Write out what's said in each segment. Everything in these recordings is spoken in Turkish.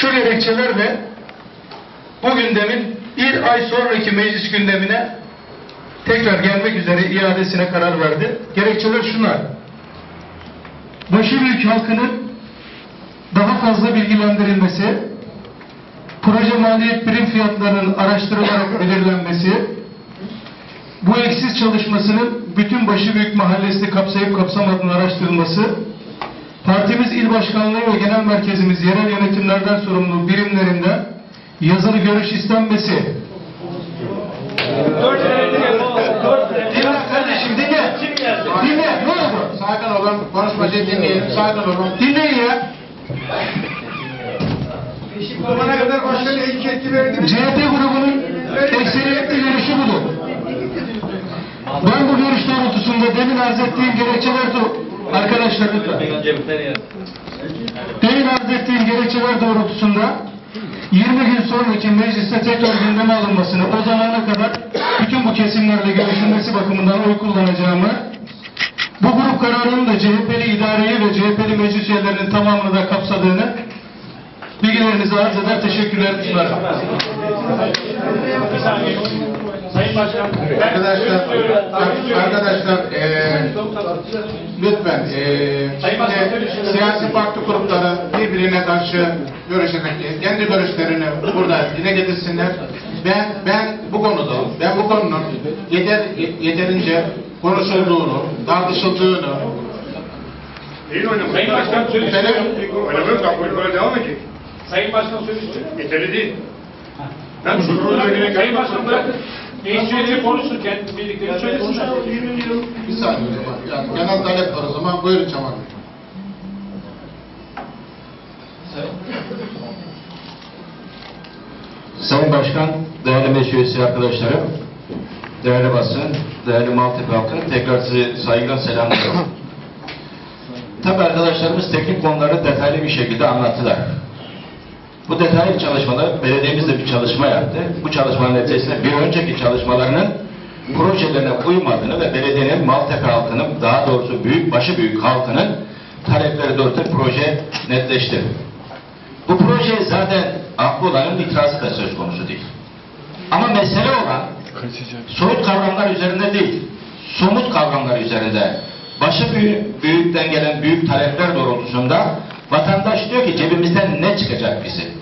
şu gerekçelerle bu gündemin bir ay sonraki meclis gündemine tekrar gelmek üzere iadesine karar verdi. Gerekçeler şunlar. Başıbüyük halkının daha fazla bilgilendirilmesi, proje maliyet birim fiyatlarının araştırılarak belirlenmesi, bu eksiz çalışmasının bütün Başıbüyük mahallesini kapsayıp kapsamadığının araştırılması, partimiz il başkanlığı ve genel merkezimiz yerel yönetimlerden sorumlu birimlerinde yazılı görüş istenmesi. Dinle kardeşim dinle. Dinle ne oldu? Sakin olun, konuşmacıyı dinleyelim, sakin olun. Dinleyin ya. Bana kadar başka bir etiketi verdiniz. CHP grubunun ekseriyetli görüşü budur. Ben bu görüş doğrultusunda demin arz ettiğim gerekçeler Arkadaşlar lütfen. Demin arz ettiğim gerekçeler doğrultusunda 20 gün sonraki mecliste tekrar gündeme alınmasını, o zamana kadar bütün bu kesimlerle görüşülmesi bakımından oy kullanacağımı, bu grup kararının da CHP'li idareyi ve CHP'li meclis üyelerinin tamamını da kapsadığını bilgilerinizi arz eder, teşekkürler sunarım. Sayın Başkan. ben- Arkadaşlar, arkadaşlar eee lütfen eee şimdi siyasi parti grupları birbirine karşı görüşerek kendi görüşlerini burada dile getirsinler. Ben ben bu konuda ben bu konunun yeter yeterince konuşulduğunu, tartışıldığını oynamak. Sayın Başkan söz istiyor. Oynamıyoruz da böyle devam edecek. Sayın Başkan söz istiyor. Yeterli değil. Ben şu rolü Sayın Başkan bırakın. Üyeleri konuşurken birlikte söylesinler. bir saniye yani genel talep var o zaman buyurun Çamak. Sayın Başkan, değerli meclis üyesi arkadaşlarım, değerli basın, değerli Maltepe halkı, tekrar sizi saygıyla selamlıyorum. Tabii arkadaşlarımız teknik konuları detaylı bir şekilde anlattılar. Bu detaylı çalışmada belediyemiz de bir çalışma yaptı. Bu çalışmanın neticesinde bir önceki çalışmalarının projelerine uymadığını ve belediyenin Maltepe halkının, daha doğrusu büyük başı büyük halkının talepleri doğrultusunda proje netleşti. Bu proje zaten aklı olanın itirazı da söz konusu değil. Ama mesele olan soyut kavramlar üzerinde değil, somut kavramlar üzerinde. Başı büyük, büyükten gelen büyük talepler doğrultusunda vatandaş diyor ki cebimizden ne çıkacak bizi?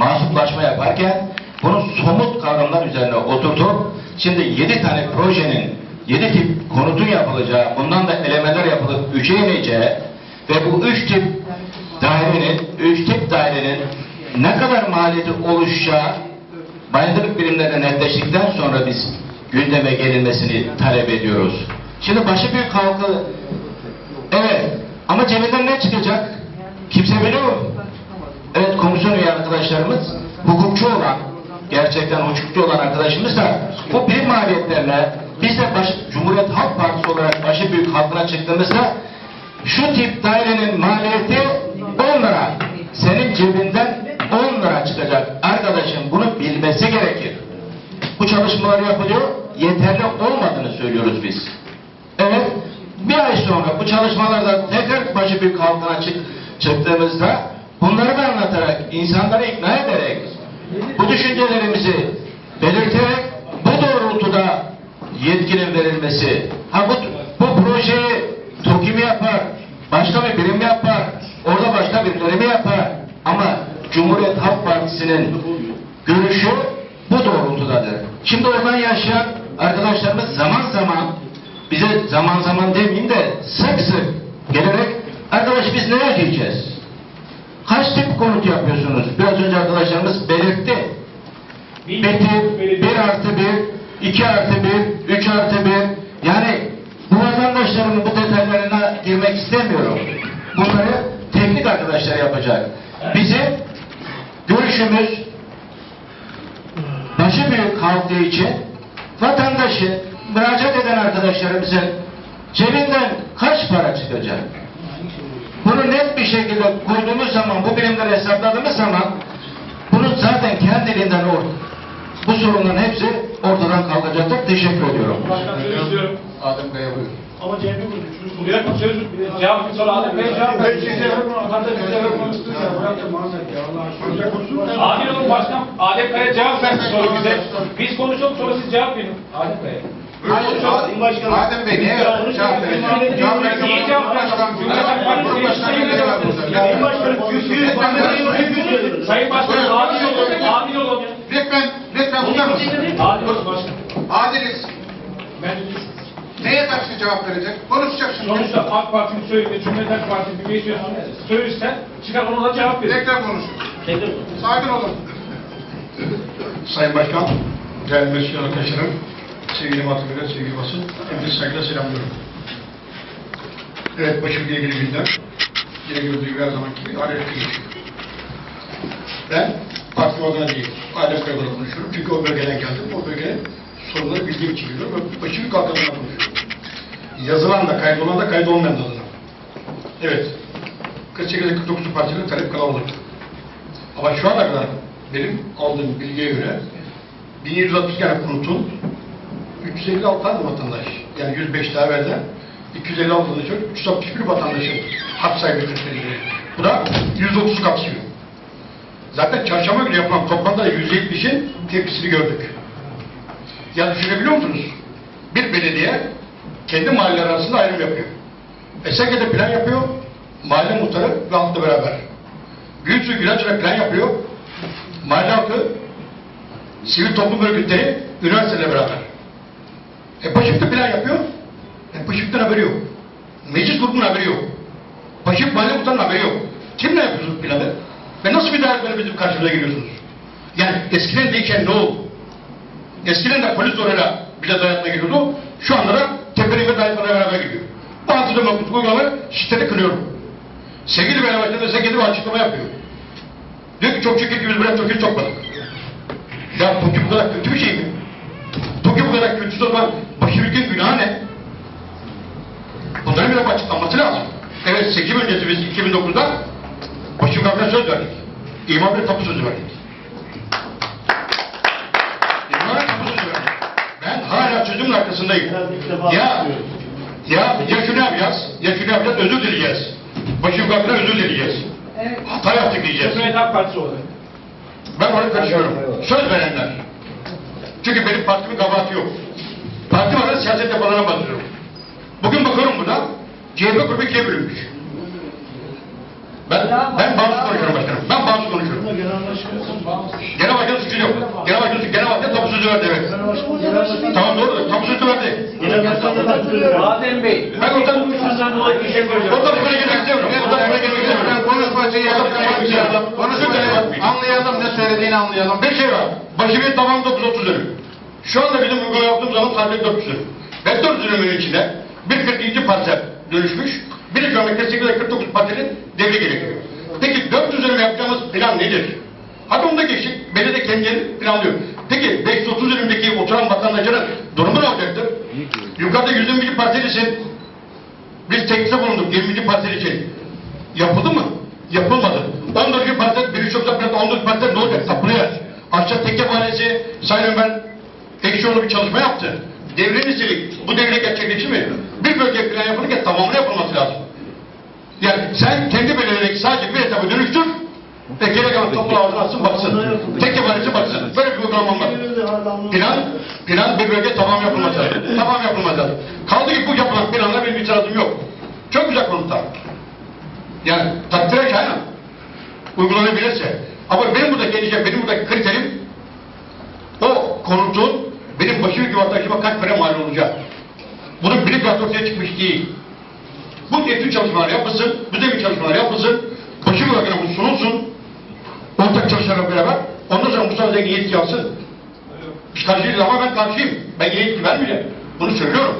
Mahsuplaşma yaparken bunu somut kavramlar üzerine oturtup şimdi yedi tane projenin yedi tip konutun yapılacağı, bundan da elemeler yapılıp üçe ineceği ve bu üç tip dairenin, üç tip dairenin ne kadar maliyeti oluşacağı bayanlık birimlerine netleştikten sonra biz gündeme gelinmesini talep ediyoruz. Şimdi başı büyük halkı evet ama cebinden ne çıkacak? Kimse biliyor mu? Arkadaşlarımız hukukçu olan gerçekten hukukçu olan arkadaşımız da bu birim maliyetlerine biz de baş, Cumhuriyet Halk Partisi olarak başı büyük halkına çıktığımızda şu tip dairenin maliyeti 10 lira. Senin cebinden 10 lira çıkacak. Arkadaşım bunu bilmesi gerekir. Bu çalışmalar yapılıyor. Yeterli olmadığını söylüyoruz biz. Evet. Bir ay sonra bu çalışmalarda tekrar başı büyük halkına çık, çıktığımızda bunları da anlatarak, insanları ikna ederek, bu düşüncelerimizi belirterek bu doğrultuda yetkinin verilmesi, ha bu, bu projeyi TOKİ mi yapar, başka bir birim yapar, orada başka birileri mi yapar ama Cumhuriyet Halk Partisi'nin görüşü bu doğrultudadır. Şimdi oradan yaşayan arkadaşlarımız zaman zaman bize zaman zaman demeyeyim de sık sık gelerek arkadaş biz ne ödeyeceğiz? Kaç tip konut yapıyorsunuz? Biraz önce arkadaşlarımız belirtti. Bir tip, bir artı bir, iki artı bir, üç artı bir. Yani bu vatandaşların bu detaylarına girmek istemiyorum. Bunları teknik arkadaşlar yapacak. Bizim görüşümüz başı büyük halkı için vatandaşı müracaat eden arkadaşlarımızın cebinden kaç para çıkacak? Bunu net bir şekilde koyduğumuz zaman, bu birimleri hesapladığımız zaman bunun zaten kendiliğinden or bu sorunların hepsi ortadan kalkacaktır. Teşekkür ediyorum. Başkan söz istiyorum. Adem Kaya buyurun. Ama CHP konuşuyoruz. Bir dakika söz cevap sonra Adem Bey cevap ver. Adil olun başkan. Adem Bey'e cevap versin sonra bize. Biz konuşalım sonra siz cevap verin. Adem Bey. Adem Bey niye cevap verecek? Cevap verecek. Niye cevap verecek? Grup başkanı ne cevap verecek? Sayın Başkan adil olun. Adil olun. Lütfen, lütfen uzar mısın? Adiliz. Ben Neye karşı cevap verecek? Konuşacak şimdi. sonuçta AK Parti'nin söylediği Cumhuriyet Halk Partisi bir meclis söylersen çıkar ona da cevap verir. Tekrar konuşun. Sakin olun. Sayın Başkan, değerli mesleği arkadaşlarım, sevgili matematikler, sevgili basın, hepinizi saygıyla selamlıyorum. Evet, başımla ilgili gündem. Yine gördüğü her zaman gibi hareketli geçiyor. Ben partim adına değil, aile kayıtları konuşuyorum. Çünkü o bölgeden geldim. O bölgenin sorunları bildiğim için biliyorum. Ve başımı kalkanına konuşuyorum. Yazılan da, kaydolan da, kaydolmayan da adına. Evet, 48'e 49 partinin talep kalabalık. Ama şu ana kadar benim aldığım bilgiye göre 1760 tane konutun 356 tane vatandaş, yani 105 daha evvelden 256 tane çocuk, 361 vatandaşın hak sahibi. Bu da 130 kapsıyor. Zaten çarşamba günü yapılan toplamda 170'in tepkisini gördük. Ya düşünebiliyor musunuz? Bir belediye kendi mahalleler arasında ayrım yapıyor. Esenke'de plan yapıyor, mahalle muhtarı ve halkla beraber. Gülsü Gülenç'le plan yapıyor. Mahalle halkı, sivil toplum örgütleri, üniversiteyle beraber. E Paşık'ta plan yapıyor. E Paşık'tan haberi yok. Meclis grubunun haberi yok. Paşık mahalle muhtarının haberi yok. Kimle yapıyorsunuz planı? Ve nasıl bir davet bizim karşımıza geliyorsunuz? Yani eskiden değişen ne oldu? Eskiden de polis oraya bize dayatma geliyordu. Şu anda da tepeli ve dayatmaya beraber gidiyor. Bu antidemokratik uygulamaları şiddete kınıyorum. Sevgili Beyler Başkanı bir açıklama yapıyor. Diyor ki çok şükür ki biz buraya Türk'ü sokmadık. Ya TOKİ bu kadar kötü bir şey mi? TOKİ bu kadar kötü olan başımızın günahı ne? Bunların bir açıklanması lazım. Evet seçim öncesi biz 2009'da Başımızdan söz verdik. İmam bir tapu sözü verdik. İmam bir tapu sözü verdik. Ben hala sözümün arkasındayım. Ya ya, ya şunu yapacağız, ya şunu yapacağız, özür dileyeceğiz. Başım kalkına özür dileyeceğiz. Hata yaptık diyeceğiz. Cumhuriyet Halk Partisi olarak. Ben ona karışıyorum. Söz verenler. Çünkü benim partimin kabahati yok. Bana siyaset yapanlara bakıyorum. Bugün bakıyorum burada, CHP grubu ikiye bölünmüş. Ben, ben bağımsız konuşuyorum başkanım. Ben bağımsız konuşuyorum. Genel başkan suçu yok. Genel başkan suçu, genel başkan tapu sözü verdi evet. Tamam doğru, tapu sözü verdi. Adem Bey. Ben o tapu dolayı bir şey o tapusuna girmek istemiyorum. O tapusuna girmek istemiyorum. Konuşmacıyı yapmayalım. Konuşmacıyı anlayalım ne söylediğini anlayalım. Bir şey var. Başımın tamam 930 dönüm. Şu anda bizim uygulama yaptığımız zaman sadece 400 dönüm. Ve 400 dönümün içinde bir 42. parsel dönüşmüş. Bir 48 ve 49 parselin devri gerekiyor. Peki 400 dönüm yapacağımız plan nedir? Hadi onu da geçtik. Belediye kendileri planlıyor. Peki 530 dönümdeki oturan vatandaşların durumu ne olacaktır? Yukarıda 121. parsel için biz teklifte bulunduk 20. parsel için. Yapıldı mı? Yapılmadı. 14. parsel, bir çok da 14. parsel ne olacak? Tapılı yer. Aşağı Tekke Mahallesi, Sayın Ömer Ekşioğlu bir çalışma yaptı. Devre nitelik. Bu devre gerçekleşir mi? Bir bölge plan yapılırken tamamını yapılması lazım. Yani sen kendi belediyedeki sadece bir etabı dönüştür ve geri kalan toplu ağzına atsın baksın. Tekke Mahallesi baksın. Böyle bir uygulama var. Plan, plan bir bölge tamam yapılması lazım. Tamam yapılması lazım. Kaldı ki bu yapılan planla benim itirazım yok. Çok güzel konuta. Yani takdire şayan uygulanabilirse. Ama benim buradaki endişem, benim buradaki kriterim o konutun benim başım gibi kaç para mal olacak. Bunun bilim ortaya çıkmış değil. Bu etüt çalışmalar yapılsın, bu zemin çalışmalar yapılsın, başı gibi bu sunulsun, ortak çalışmalarla beraber, ondan sonra Mustafa Zengin yetki alsın. Biz karşıyız ama ben karşıyım. Ben yetki vermeyeceğim. Bunu söylüyorum.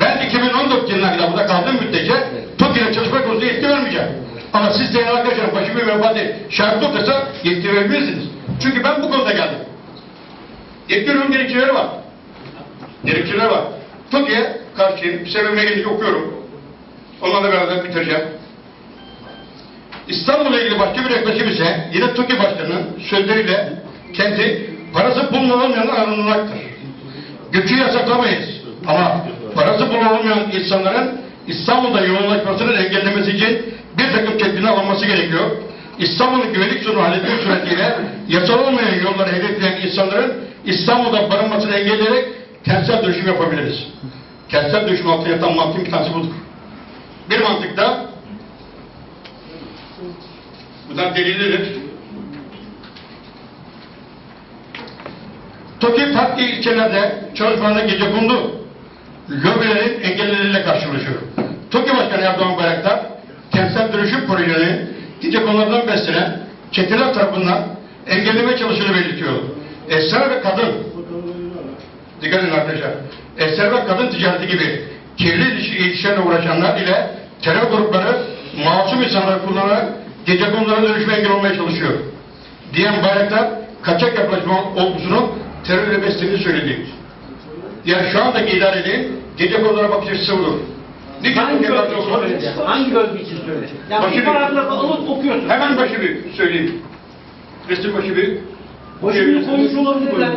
Ben 2014 yılına kadar burada kaldığım müddetçe Türkiye'de çalışma konusunda yetki vermeyeceğim. Ama siz değerli arkadaşlarım başımı ve vefati şartlı olursa yetki verebilirsiniz. Çünkü ben bu konuda geldim. Yetki veriyorum gerekçeleri var. Gerekçeleri var. Türkiye karşıyım. Sebebine gelince okuyorum. Onlarla beraber bitireceğim. İstanbul'la ilgili başka bir yaklaşım ise yine TOKİ Başkanı'nın sözleriyle kendi parası pulunu olmayanlar arınmaktır. Göçü yasaklamayız. Ama parası pulu olmayan insanların İstanbul'da yoğunlaşmasını engellemesi için bir takım tedbirler alınması gerekiyor. İstanbul'un güvenlik sorunu halletmek suretiyle yasal olmayan yolları hedefleyen insanların İstanbul'da barınmasını engelleyerek kentsel dönüşüm yapabiliriz. Kentsel dönüşüm altında yatan mantığın bir tanesi budur. Bir mantıkta bu da delillidir. TOKİ farklı ilçelerde çalışmalarında gece kondu. Lobilerin engelleriyle karşılaşıyor. TOKİ Başkanı Erdoğan Bayraktar, kentsel dönüşüm projelerini gece konulardan beslenen çeteler tarafından engelleme çalışını belirtiyor. Esrar ve kadın, dikkat edin arkadaşlar, esrar ve kadın ticareti gibi kirli ilişki- ilişkilerle uğraşanlar ile terör grupları masum insanları kullanarak gece konulara dönüşme engel olmaya çalışıyor. Diyen Bayraktar, kaçak yaklaşma olgusunu terörle beslediğini söyledi. Yani şu andaki idarenin gece konulara bakış açısı budur. Niçin Hangi çok için söyledi? Hangi bölge için söyledi? Yani Başı bir bir- paragrafı alıp okuyorsun. Hemen başı bir söyleyeyim. Resim başı bir. Başını koymuş olabilirler.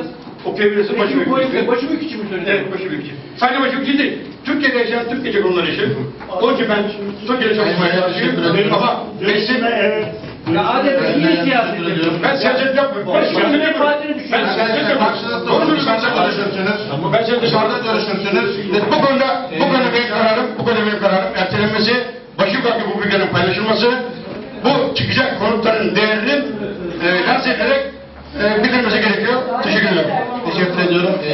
Okuyabilirsin başı Başını bir. koyup başı büyük için mi söyledi? Evet başı bir. Sadece başı bir değil. Türkiye'de yaşayan Türk gece konuları işi. Onun için ben Türkiye'de çalışmaya çalışıyorum. Ama besin Ya Adem niye siyaset ben siyaset yapmıyorum. Ben siyaset yapmıyorum. Ben siyaset yapmıyorum. Dışarıda ben siyaset görüşürsünüz. Ben siyaset Dışarıda görüşürsünüz. Bu konuda, bu konuda benim kararım, bu konuda benim kararım ertelenmesi, Başıbaki bu bilgilerin paylaşılması, bu çıkacak konutların değerinin e, lanse e, bildirilmesi gerekiyor. Teşekkür ederim. Teşekkür ediyorum. Ee,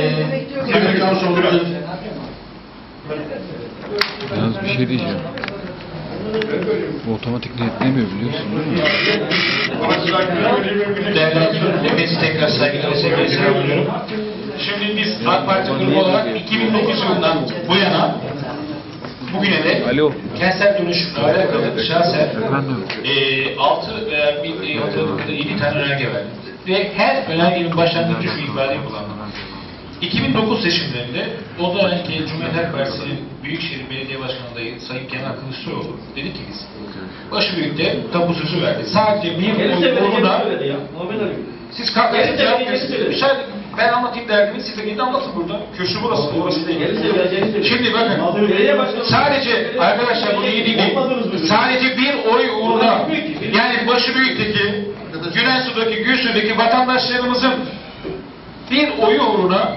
Emre Çavuşoğlu. Yalnız bir şey diyeceğim. Bu otomatik netlemiyor biliyorsun değil mi? Değerli hepinizi tekrar saygıyla ve sevgiyle selamlıyorum. Şimdi biz AK Parti grubu olarak 2009 yılından bu yana bugüne de Alo. kentsel dönüşümle alakalı şahsen e, 6 veya 1, 7 tane önerge verdim. Ve her önergenin başlangıcı şu ifadeyi kullandım. 2009 seçimlerinde o dönemki Cumhuriyet Halk Partisi'nin Büyükşehir Belediye Başkanı adayı Sayın Kemal Kılıçdaroğlu dedi ki biz Başbüyük'te tapu sözü verdi. Sadece bir. Muhammed Ali. siz. Müsaade ben anlatayım derdimi siz de gidin anlatın burada. Kürsü burası, orası değil. Şimdi bakın sadece arkadaşlar bunu iyi dinleyin. Sadece bir oy uğruna yani Başbüyük'teki Güneysu'daki, Gülsü'deki vatandaşlarımızın bir oyu uğruna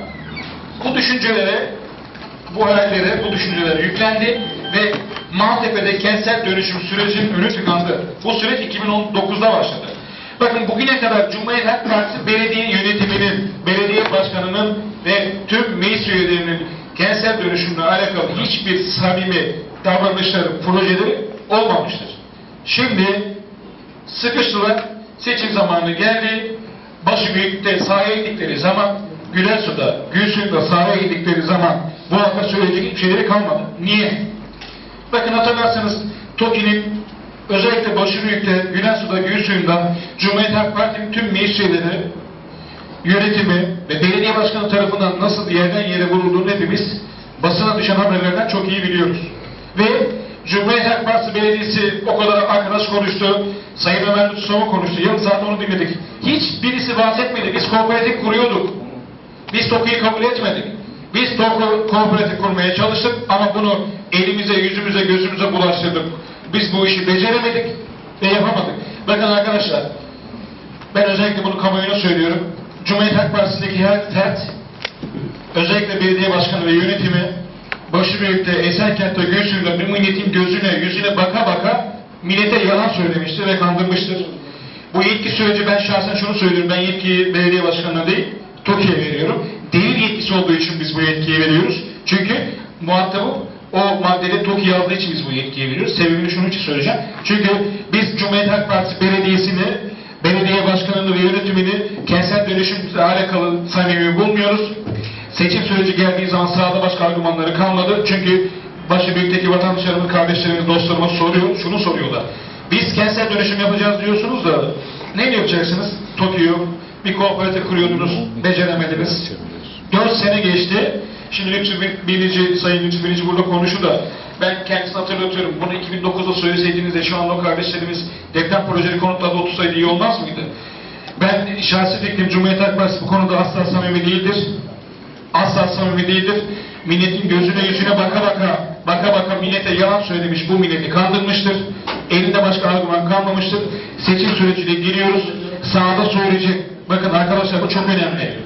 bu düşüncelere, bu hayallere, bu düşüncelere yüklendi ve Maltepe'de kentsel dönüşüm sürecinin önü tıkandı. Bu süreç 2019'da başladı. Bakın bugüne kadar Cumhuriyet Halk Partisi belediye yönetiminin, belediye başkanının ve tüm meclis üyelerinin kentsel dönüşümle alakalı hiçbir samimi davranışları, projeleri olmamıştır. Şimdi sıkıştılar, seçim zamanı geldi, başı büyükte sahaya gittikleri zaman, Gülersu'da, Gülsü'nde sahaya gittikleri zaman bu halka söyleyecek hiçbir şeyleri kalmadı. Niye? Bakın hatırlarsanız TOKİ'nin özellikle Başıbüyük'te, Gülensu'da, Gülsuyu'nda Cumhuriyet Halk Partisi'nin tüm meclis yönetimi ve belediye başkanı tarafından nasıl yerden yere vurulduğunu hepimiz basına düşen haberlerden çok iyi biliyoruz. Ve Cumhuriyet Halk Partisi Belediyesi o kadar arkadaş konuştu, Sayın Ömer Lütfüsoğlu konuştu, yarım saat onu dinledik. Hiç birisi bahsetmedi, biz kooperatif kuruyorduk. Biz TOKİ'yi kabul etmedik. Biz TOKİ kooperatif kurmaya çalıştık ama bunu elimize, yüzümüze, gözümüze bulaştırdık. Biz bu işi beceremedik ve yapamadık. Bakın arkadaşlar, ben özellikle bunu kamuoyuna söylüyorum. Cumhuriyet Halk Partisi'ndeki her fert, özellikle belediye başkanı ve yönetimi, Başıbüyük'te, Esenkent'te, bir milletin gözüne, yüzüne baka baka millete yalan söylemiştir ve kandırmıştır. Bu yetki süreci ben şahsen şunu söylüyorum, ben yetkiyi belediye başkanına değil, TOKİ'ye veriyorum. Devir yetkisi olduğu için biz bu yetkiyi veriyoruz. Çünkü muhatabı o maddede TOKİ yazdığı için biz bu yetkiyi veriyoruz. Sebebini şunun için söyleyeceğim. Çünkü biz Cumhuriyet Halk Partisi Belediyesi'ni, belediye başkanını ve yönetimini kentsel dönüşümle alakalı samimi bulmuyoruz. Seçim süreci geldiği zaman sahada başka argümanları kalmadı. Çünkü başı büyükteki vatandaşlarımız, kardeşlerimiz, dostlarımız soruyor, şunu soruyorlar. Biz kentsel dönüşüm yapacağız diyorsunuz da ne yapacaksınız? TOKİ yok, bir kooperatif kuruyordunuz, beceremediniz. Dört sene geçti. Şimdi Lütfü Bilici, Sayın Lütfü Bilici burada konuştu da ben kendisini hatırlatıyorum. Bunu 2009'da söyleseydiniz de şu anda o kardeşlerimiz deprem projeli konutlarda otursaydı iyi olmaz mıydı? Ben şahsi fikrim Cumhuriyet Halk Partisi bu konuda asla samimi değildir. Asla samimi değildir. milletin gözüne yüzüne baka baka, baka baka millete yalan söylemiş, bu milleti kandırmıştır. Elinde başka argüman kalmamıştır. Seçim sürecine giriyoruz. Sağda söyleyecek. Bakın arkadaşlar bu çok önemli.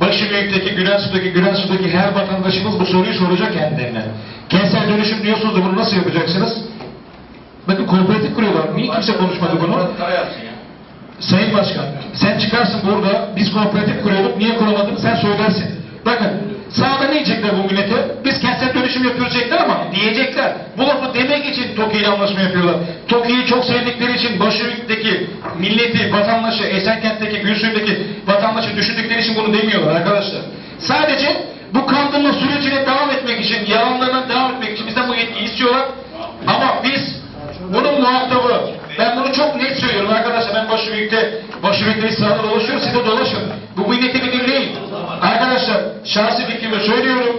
Başıbüyük'teki, Gülensu'daki, Gülensu'daki her vatandaşımız bu soruyu soracak kendilerine. Kentsel dönüşüm diyorsunuz da bunu nasıl yapacaksınız? Bakın kooperatif kuruyorlar. Niye kimse konuşmadı bunu? Sayın Başkan, sen çıkarsın burada, biz kooperatif kuruyorduk, niye kuramadın sen söylersin. Bakın, sağda ne diyecekler bu millete? Biz kentsel dönüşüm yapıyoruz diyecekler ama diyecekler. Bu lafı demek için TOKİ ile anlaşma yapıyorlar. TOKİ'yi çok sevdikleri için Başörük'teki milleti, vatandaşı, Esenkent'teki, Gülsü'ndeki vatandaşı düşündükleri için bunu demiyorlar arkadaşlar. Sadece bu kandırma sürecine devam etmek için, yalanlarına devam etmek için bizden bu yetkiyi istiyorlar. Ama biz bunun muhatabı, ben bunu çok net söylüyorum arkadaşlar. Ben Başıbüyük'te, Başıbüyük'te sahada dolaşıyorum, siz de dolaşın. Bu milleti bir dinleyin. Arkadaşlar, şahsi fikrimi söylüyorum.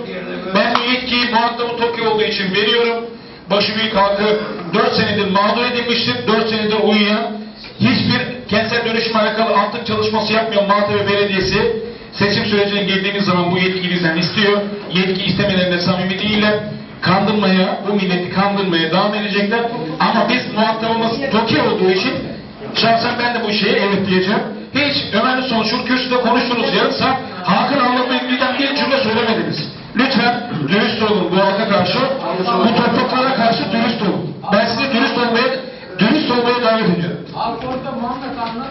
Ben bu yetkiyi Tokyo olduğu için veriyorum. Başıbüyük halkı 4 senedir mağdur edilmiştir, 4 senedir uyuyan, hiçbir kentsel dönüşüm alakalı antık çalışması yapmayan Maltepe Belediyesi, seçim sürecine girdiğimiz zaman bu yetkiyi bizden istiyor. Yetki istemelerinde samimi değiller kandırmaya, bu milleti kandırmaya devam edecekler. Ama biz muhatabımız Tokyo olduğu için şahsen ben de bu şeye evet diyeceğim. Hiç Ömer'in son şu kürsüde konuştunuz yarım saat halkın anlatma ilgiden bir cümle söylemediniz. Lütfen dürüst olun bu halka karşı, bu topluluklara karşı dürüst olun. Ben sizi dürüst olmaya, dürüst olmaya davet ediyorum.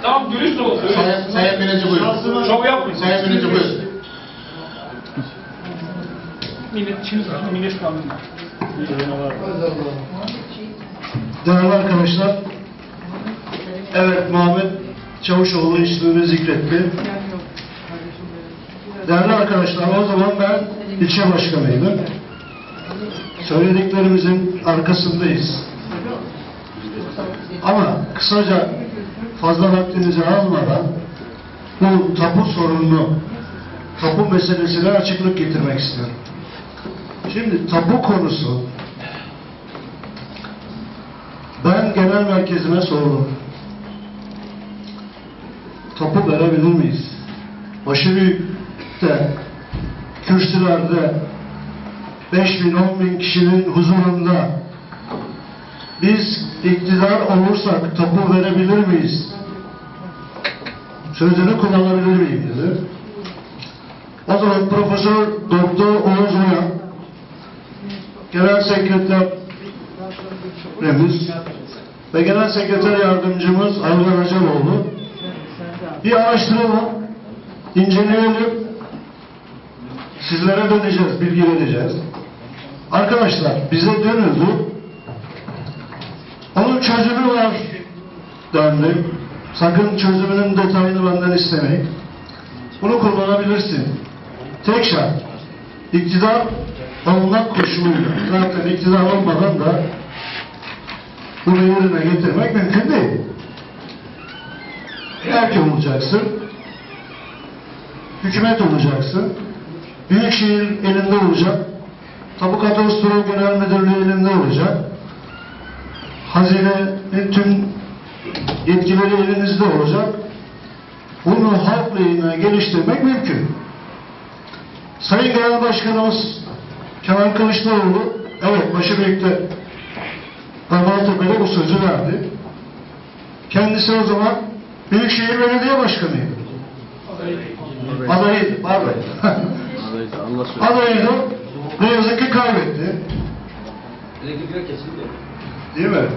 Tamam dürüst olun. Sayın, Sayın Birinci buyurun. Şov yapmayın. Sayın Birinci buyurun. Millet, şimdi millet kaldı. Değerli arkadaşlar, evet Muhammed Çavuşoğlu ismini zikretti. Değerli arkadaşlar, o zaman ben ilçe başkanıydım. Söylediklerimizin arkasındayız. Ama kısaca fazla vaktinizi almadan bu tapu sorununu, tapu meselesine açıklık getirmek istiyorum. Şimdi tapu konusu ben genel merkezime sordum. Tapu verebilir miyiz? Başıbüyük'te, kürsülerde 5 bin, 10 bin kişinin huzurunda biz iktidar olursak tapu verebilir miyiz? Sözünü kullanabilir miyim dedi. O zaman Profesör Doktor Oğuz Uyan, Genel Sekreter Remiz ve Genel Sekreter Yardımcımız Algan Acaloğlu bir araştıralım, inceleyelim, sizlere döneceğiz, bilgi vereceğiz. Arkadaşlar bize dönüldü, onun çözümü var dendi. Sakın çözümünün detayını benden istemeyin. Bunu kullanabilirsin. Tek şart, iktidar alınmak koşuluyla. Zaten iktidar olmadan da bunu yerine getirmek mümkün değil. Erken olacaksın, hükümet olacaksın, büyükşehir elinde olacak, tabu kadastro genel müdürlüğü elinde olacak, hazinenin tüm yetkileri elinizde olacak, bunu halk lehine geliştirmek mümkün. Sayın Genel Başkanımız Kemal Kılıçdaroğlu, evet Başıbüyük'te Maltepe'de bu sözü verdi. Kendisi o zaman Büyükşehir Belediye Başkanıydı. Adayıydı, pardon. Adayıydı. Ne yazık ki kaybetti. Elektrikler kesildi. Değil mi?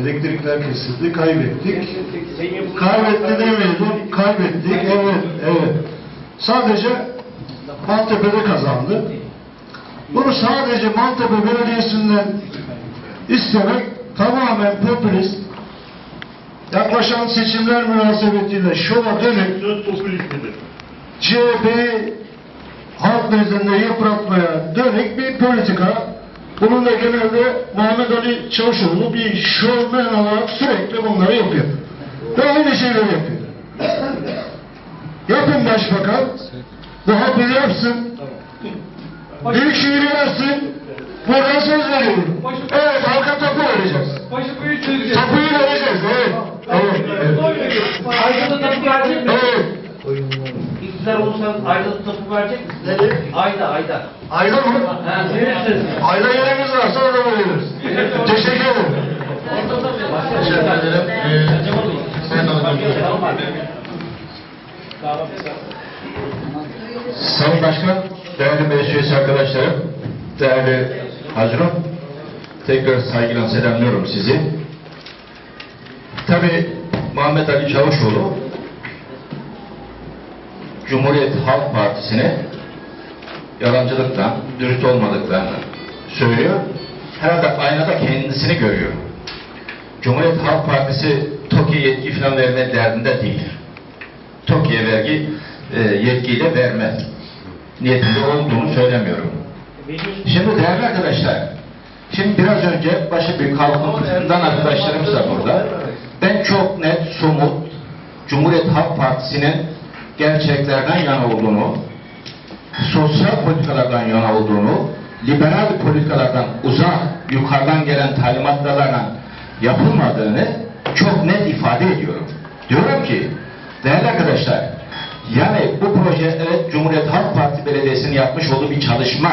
Elektrikler kesildi, kaybettik. Kaybetti demeyelim, kaybettik. Evet, evet. Sadece Maltepe'de kazandı. Bunu sadece Maltepe Belediyesi'nden istemek tamamen popülist. Yaklaşan seçimler münasebetiyle şova dönük CHP'yi halk nezdinde yıpratmaya dönük bir politika. Bunun da genelde Muhammed Ali Çavuşoğlu bir şovmen olarak sürekli bunları yapıyor. Ve aynı şeyleri yapıyor. Yapın başbakan. Bu halkı yapsın. Büyükşehir'i yapsın. Buradan söz veriyorum. Evet halka tapu vereceğiz. Tapuyu vereceğiz. Evet. Evet. Evet. Evet. iktidar olursanız ayda tutup verecek misiniz? Ayda, ayda. Ayda mı? Ha, verirsiniz. Ayda yerimiz varsa orada veririz. Teşekkür ederim. Teşekkür ederim. Sayın Başkan, değerli meclis arkadaşlarım, değerli Hacırım, tekrar saygıyla selamlıyorum sizi. Tabi Muhammed Ali Çavuşoğlu, Cumhuriyet Halk Partisi'ne yalancılıktan, dürüst olmadıklarını söylüyor. Herhalde aynada kendisini görüyor. Cumhuriyet Halk Partisi TOKİ yetki falan verme derdinde değil. TOKİ'ye vergi e, yetkiyle verme niyetinde olduğunu söylemiyorum. Şimdi değerli arkadaşlar, şimdi biraz önce başı bir kalkıntıdan arkadaşlarımız da burada. Ben çok net, somut, Cumhuriyet Halk Partisi'nin gerçeklerden yana olduğunu, sosyal politikalardan yana olduğunu, liberal politikalardan uzak, yukarıdan gelen talimatlarla yapılmadığını çok net ifade ediyorum. Diyorum ki, değerli arkadaşlar, yani bu proje evet Cumhuriyet Halk Parti Belediyesi'nin yapmış olduğu bir çalışma.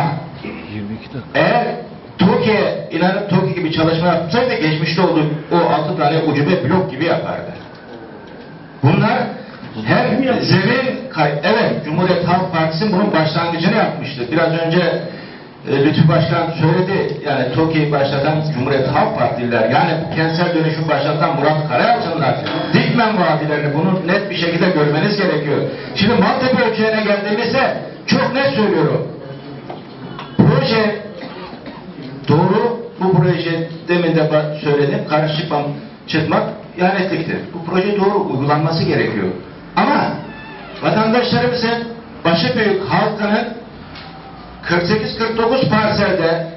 22 dakika. Eğer TOKİ'ye inanıp TOKİ gibi çalışma yapsaydı geçmişte olduğu o altı tane ucube blok gibi yapardı. Bunlar hem zemin evet Cumhuriyet Halk Partisi bunun başlangıcını yapmıştı. Biraz önce e, Lütfü Başkan söyledi. Yani TOKİ'yi başlatan Cumhuriyet Halk Partililer yani kentsel dönüşüm başlatan Murat Karayalçınlar Dikmen vadilerini bunu net bir şekilde görmeniz gerekiyor. Şimdi Maltepe ölçeğine geldiğimizde çok net söylüyorum. Proje doğru bu proje demin de söyledim karşı çıkmam, çıkmak ihanetliktir. Bu proje doğru uygulanması gerekiyor. Ama vatandaşlarımızın başı büyük halkının 48-49 parselde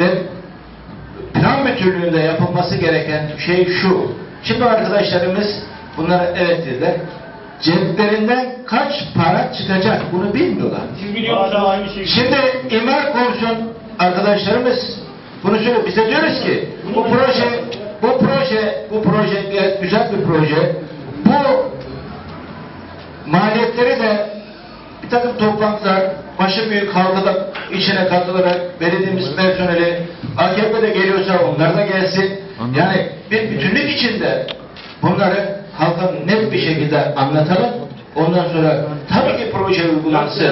ve plan bütünlüğünde yapılması gereken şey şu. Şimdi arkadaşlarımız bunlara evet dediler. Ceplerinden kaç para çıkacak bunu bilmiyorlar. Siz biliyor musunuz? Şimdi imar komisyon arkadaşlarımız bunu söylüyor. Bize diyoruz ki bu proje bu proje bu proje güzel bir proje. Bu maliyetleri de bir takım toplantılar başı büyük halkada içine katılarak belediyemiz personeli AKP de geliyorsa onlar da gelsin. Anladım. Yani bir bütünlük içinde bunları halka net bir şekilde anlatalım. Ondan sonra tabii ki proje uygulansın.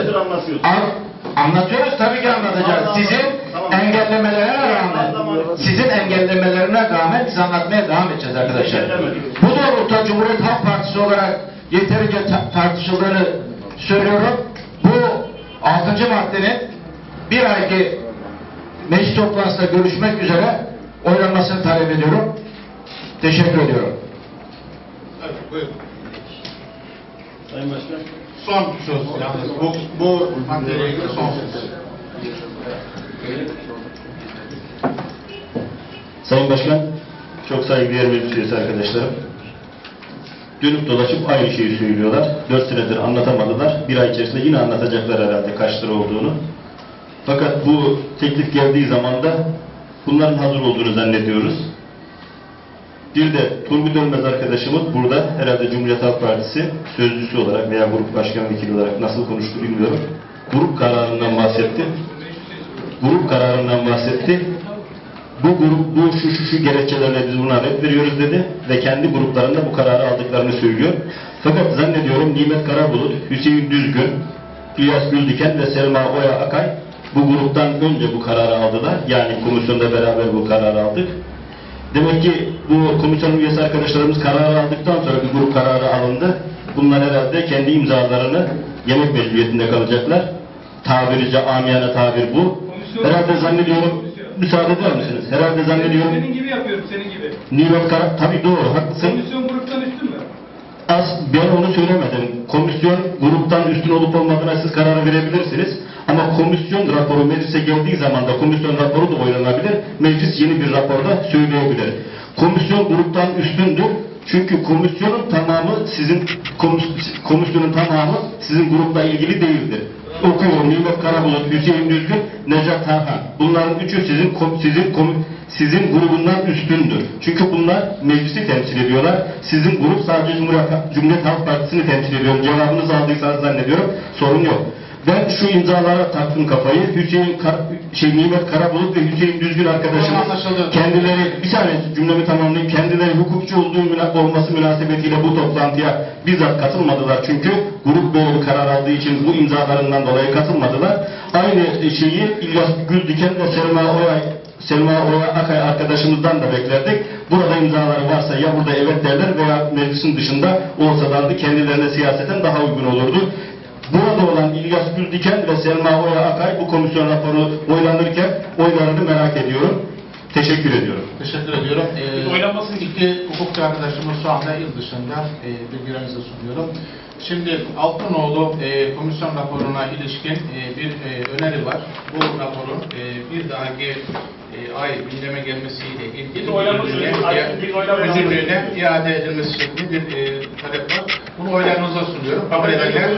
An- anlatıyoruz tabii ki anlatacağız. Sizin engellemelerine rağmen, sizin engellemelerine rağmen biz anlatmaya devam edeceğiz arkadaşlar. Bu doğrultuda Cumhuriyet Halk Partisi olarak yeterince ta- tartışıldığını söylüyorum. Bu 6. maddenin bir ayki meclis toplantısında görüşmek üzere oylanmasını talep ediyorum. Teşekkür ediyorum. Buyurun. Sayın Başkan. Son söz yalnız. Bu, bu maddeyle ilgili son söz. Sayın Başkan, çok saygıdeğer meclis üyesi arkadaşlarım. Dönüp dolaşıp aynı şeyi söylüyorlar. Dört senedir anlatamadılar. Bir ay içerisinde yine anlatacaklar herhalde kaç lira olduğunu. Fakat bu teklif geldiği zaman da bunların hazır olduğunu zannediyoruz. Bir de Turgut Ölmez arkadaşımız burada herhalde Cumhuriyet Halk Partisi sözcüsü olarak veya grup başkan vekili olarak nasıl konuştu bilmiyorum. Grup kararından bahsetti. Grup kararından bahsetti bu grup bu şu şu şu gerekçelerle biz buna red veriyoruz dedi ve kendi gruplarında bu kararı aldıklarını söylüyor. Fakat zannediyorum Nimet Karabulut, Hüseyin Düzgün, İlyas Güldiken ve Selma Oya Akay bu gruptan önce bu kararı aldılar. Yani komisyonda beraber bu kararı aldık. Demek ki bu komisyon üyesi arkadaşlarımız kararı aldıktan sonra bir grup kararı alındı. Bunlar herhalde kendi imzalarını yemek mecburiyetinde kalacaklar. Tabirice amiyane tabir bu. Herhalde zannediyorum müsaade eder misiniz? Herhalde zannediyorum Senin gibi yapıyorum, senin gibi. Nimet Kara... Tabii doğru, haklısın. Komisyon mü? Az, ben onu söylemedim. Komisyon gruptan üstün olup olmadığına siz kararı verebilirsiniz. Ama komisyon raporu meclise geldiği zaman da komisyon raporu da oylanabilir. Meclis yeni bir raporda söyleyebilir. Komisyon gruptan üstündür. Çünkü komisyonun tamamı sizin komis- komisyonun tamamı sizin grupla ilgili değildir. Okuyorum. Nimet Karabulut, Hüseyin Düzgün, Necat Tarhan. Bunların üçü sizin sizin sizin grubundan üstündür. Çünkü bunlar meclisi temsil ediyorlar. Sizin grup sadece Cumhuriyet, Cumhuriyet Halk Partisi'ni temsil ediyor. Cevabınızı aldıysanız zannediyorum. Sorun yok. Ben şu imzalara taktım kafayı. Hüseyin Kar şey Nimet Karabulut ve Hüseyin Düzgün arkadaşımız kendileri bir saniye cümlemi tamamlayayım. Kendileri hukukçu olduğu müna- olması münasebetiyle bu toplantıya bizzat katılmadılar. Çünkü grup böyle bir karar aldığı için bu imzalarından dolayı katılmadılar. Aynı şeyi İlyas Güldiken ve Selma Oyay Selma Oya Akay arkadaşımızdan da beklerdik. Burada imzaları varsa ya burada evet derler veya meclisin dışında olsalardı kendilerine siyaseten daha uygun olurdu. Burada olan İlyas Güldiken ve Selma Oya Akay bu komisyon raporu oylanırken oylarını merak ediyorum. Teşekkür ediyorum. Teşekkür ediyorum. Ee, oylanmasın iki hukukçu arkadaşımız şu anda il dışında e, bilgilerinizi sunuyorum. Şimdi Altınoğlu e, komisyon raporuna ilişkin e, bir e, öneri var. Bu raporun e, bir dahaki e, ay gündeme gelmesiyle ilgili müdürlüğüne iade edilmesi şeklinde bir e, talep var. Bunu oylarınıza sunuyorum. Kabul edenler